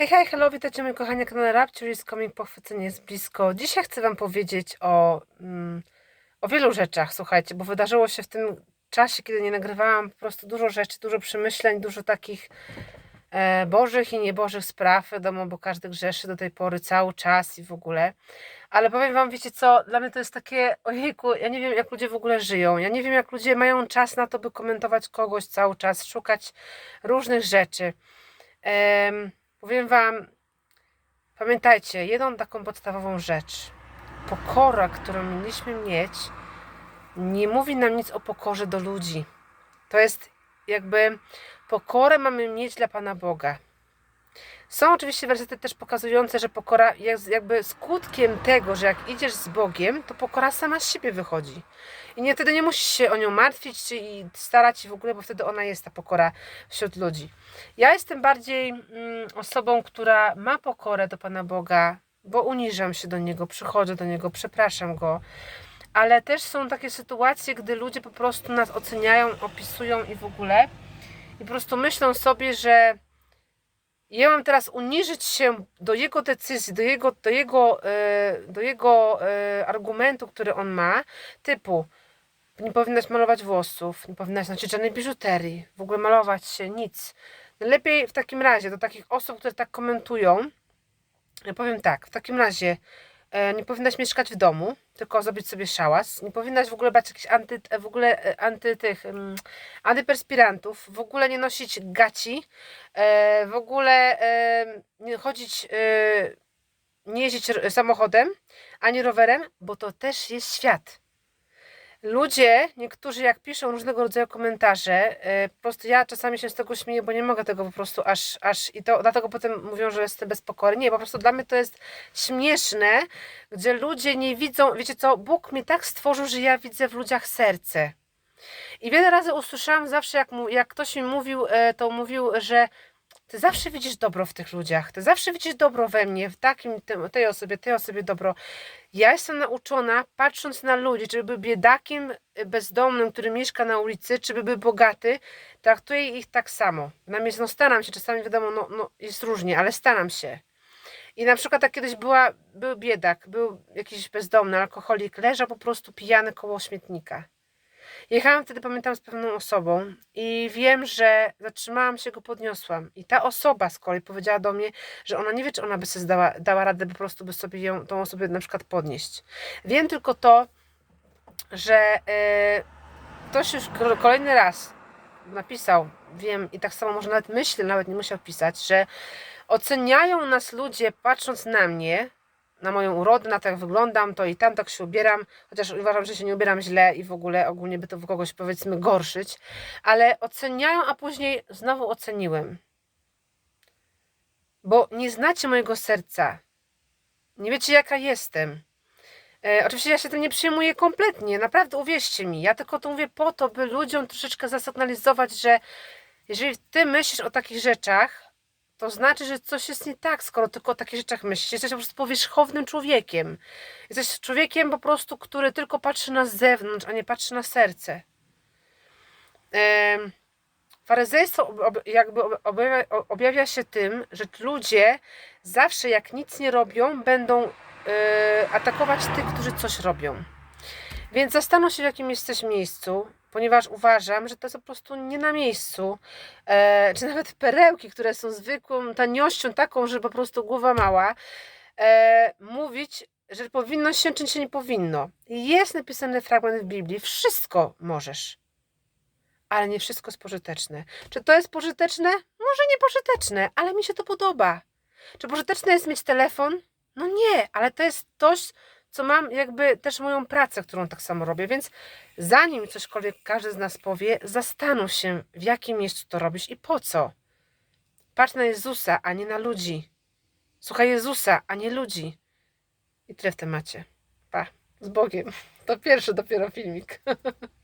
Hej, hej, hello, witajcie moi kochani na Rapture is Coming, pochwycenie jest blisko. Dzisiaj chcę wam powiedzieć o, mm, o wielu rzeczach, słuchajcie, bo wydarzyło się w tym czasie, kiedy nie nagrywałam po prostu dużo rzeczy, dużo przemyśleń, dużo takich e, bożych i niebożych spraw, wiadomo, bo każdy grzeszy do tej pory cały czas i w ogóle. Ale powiem wam, wiecie co, dla mnie to jest takie, ojejku, ja nie wiem jak ludzie w ogóle żyją, ja nie wiem jak ludzie mają czas na to, by komentować kogoś cały czas, szukać różnych rzeczy. Em, powiem Wam, pamiętajcie, jedną taką podstawową rzecz. Pokora, którą mieliśmy mieć, nie mówi nam nic o pokorze do ludzi. To jest jakby pokorę mamy mieć dla Pana Boga. Są oczywiście wersety też pokazujące, że pokora jest jakby skutkiem tego, że jak idziesz z Bogiem, to pokora sama z siebie wychodzi. I nie, wtedy nie musisz się o nią martwić i starać się w ogóle, bo wtedy ona jest ta pokora wśród ludzi. Ja jestem bardziej mm, osobą, która ma pokorę do Pana Boga, bo uniżam się do Niego, przychodzę do Niego, przepraszam Go. Ale też są takie sytuacje, gdy ludzie po prostu nas oceniają, opisują i w ogóle. I po prostu myślą sobie, że ja mam teraz uniżyć się do jego decyzji, do jego, do jego, e, do jego e, argumentu, który on ma, typu nie powinnaś malować włosów, nie powinnaś nosić żadnej biżuterii, w ogóle malować się, nic. Lepiej w takim razie do takich osób, które tak komentują, ja powiem tak, w takim razie e, nie powinnaś mieszkać w domu, tylko zrobić sobie szałas. Nie powinnaś w ogóle brać jakichś anty, w ogóle anty tych, um, antyperspirantów, w ogóle nie nosić gaci, w ogóle chodzić, e, nie jeździć samochodem, ani rowerem, bo to też jest świat. Ludzie, niektórzy jak piszą różnego rodzaju komentarze, e, po prostu ja czasami się z tego śmieję, bo nie mogę tego po prostu aż, aż i to dlatego potem mówią, że jestem bez pokory. Nie, po prostu dla mnie to jest śmieszne, gdzie ludzie nie widzą, wiecie co, Bóg mnie tak stworzył, że ja widzę w ludziach serce. I wiele razy usłyszałam zawsze, jak, mu, jak ktoś mi mówił, e, to mówił, że ty zawsze widzisz dobro w tych ludziach, ty zawsze widzisz dobro we mnie, w takim, tej osobie, tej osobie dobro. Ja jestem nauczona, patrząc na ludzi, czy by biedakiem y, bezdomnym, który mieszka na ulicy, czy by był bogaty, traktuję ich tak samo. Natomiast no, staram się, czasami wiadomo, no, no, jest różnie, ale staram się. I na przykład tak kiedyś była, był biedak, był jakiś bezdomny alkoholik, leżał po prostu pijany koło śmietnika. Jechałam wtedy, pamiętam, z pewną osobą i wiem, że zatrzymałam się, go podniosłam. I ta osoba z kolei powiedziała do mnie, że ona nie wie, czy ona by sobie zdała, dała radę po prostu, by sobie ją, tą osobę na przykład podnieść. Wiem tylko to, że e, ktoś już ko- kolejny raz napisał, wiem, i tak samo może nawet myślę, nawet nie musiał pisać, że oceniają nas ludzie patrząc na mnie, na moją urodę, na to jak wyglądam, to i tam tak się ubieram, chociaż uważam, że się nie ubieram źle i w ogóle ogólnie by to w kogoś powiedzmy gorszyć, ale oceniają, a później znowu oceniłem. Bo nie znacie mojego serca. Nie wiecie jaka jestem. E, oczywiście ja się tym nie przyjmuję kompletnie, naprawdę uwierzcie mi. Ja tylko to mówię po to, by ludziom troszeczkę zasygnalizować, że jeżeli ty myślisz o takich rzeczach, to znaczy, że coś jest nie tak, skoro tylko o takich rzeczach myślisz. Jesteś po prostu powierzchownym człowiekiem. Jesteś człowiekiem po prostu, który tylko patrzy na zewnątrz, a nie patrzy na serce. Em, Faryzejstwo jakby ob- objawia, objawia się tym, że ludzie zawsze jak nic nie robią, będą e, atakować tych, którzy coś robią. Więc zastanów się, w jakim jesteś miejscu, ponieważ uważam, że to jest po prostu nie na miejscu. E, czy nawet perełki, które są zwykłą taniością, taką, że po prostu głowa mała, e, mówić, że powinno się, czy się nie powinno. Jest napisany fragment w Biblii, wszystko możesz. Ale nie wszystko jest pożyteczne. Czy to jest pożyteczne? Może nie pożyteczne, ale mi się to podoba. Czy pożyteczne jest mieć telefon? No nie, ale to jest coś, co mam jakby też moją pracę, którą tak samo robię, więc zanim cośkolwiek każdy z nas powie, zastanów się, w jakim miejscu to robisz i po co. Patrz na Jezusa, a nie na ludzi. Słuchaj Jezusa, a nie ludzi. I tyle w temacie. Pa, z Bogiem. To pierwszy dopiero filmik.